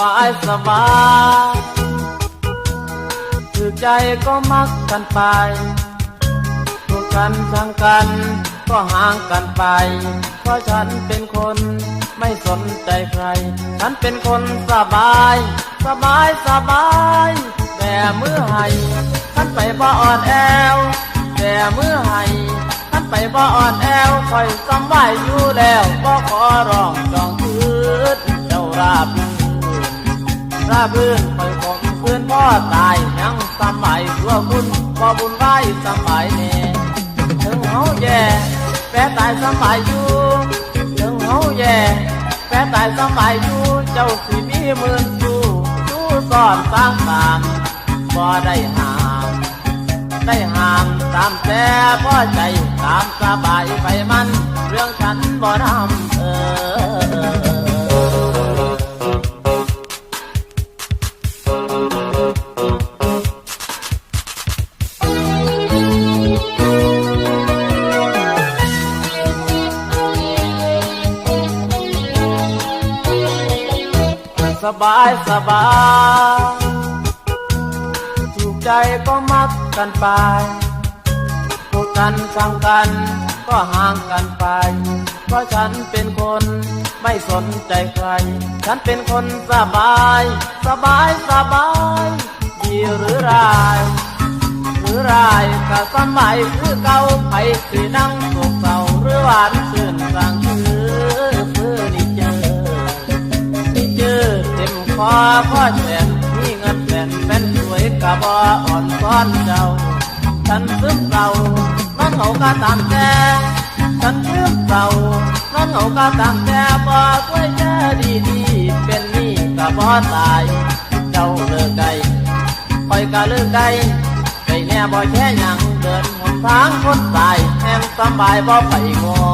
บายสบายถือใจก็มักกันไปพูดกันทางกันก็ห่างกันไป เพราะฉันเป็นคนไม่สนใจใคร ฉันเป็นคนสบาย สบายสบาย แต่เมื่อให้ฉันไปบ่อ่อนแอวแต่เมื่อให้ฉันไปบ่อ่อนแอวคอยสำบายอยู่แล้วก็ขอร้อง ราบรื่นคอยคงคืนพ่อตายยังสมัยตัวคุณพ่อบุญไว้สมัยนี้ถึงเฮาแย่แปรตายสมัยอยู่ถึงเฮาแย่แปรตายสมัยอยู่เจ้าสิมีมื่นสู้สู้สอนสร้างตามบ่ได้หามได้หามตามแต่พ่อใจตามสบายไปมัน เรื่องฉันบ่ทำ สบายสบายถูกใจก็มักกันไปพูดกันสั่งกันก็ห่างกันไป เพราะฉันเป็นคนไม่สนใจใคร ฉันเป็นคนสบาย สบายสบายดีหรือร้ายหรือร้ายก็สมัยคือเก่าไปสินั่งโศกเศร้าหรือหวาน เต็มคอพ่อแสนมีเงินแสนเป็นสวยกะบ่อ่อนซ้อนเจ้าฉันซึมเศร้านอนเหงาก็ตามแต่ฉันซึมเศร้านอนเหงาก็ตามแต่บ่ช่วยแค่ดีดีเป็นนี่กะบ่ตายเจ้าเลิกได้คอยก็เลิกได้ได้แน่บ่แค่ยังเดินหนทางคนตายแห่งสบายบ่ไปงอ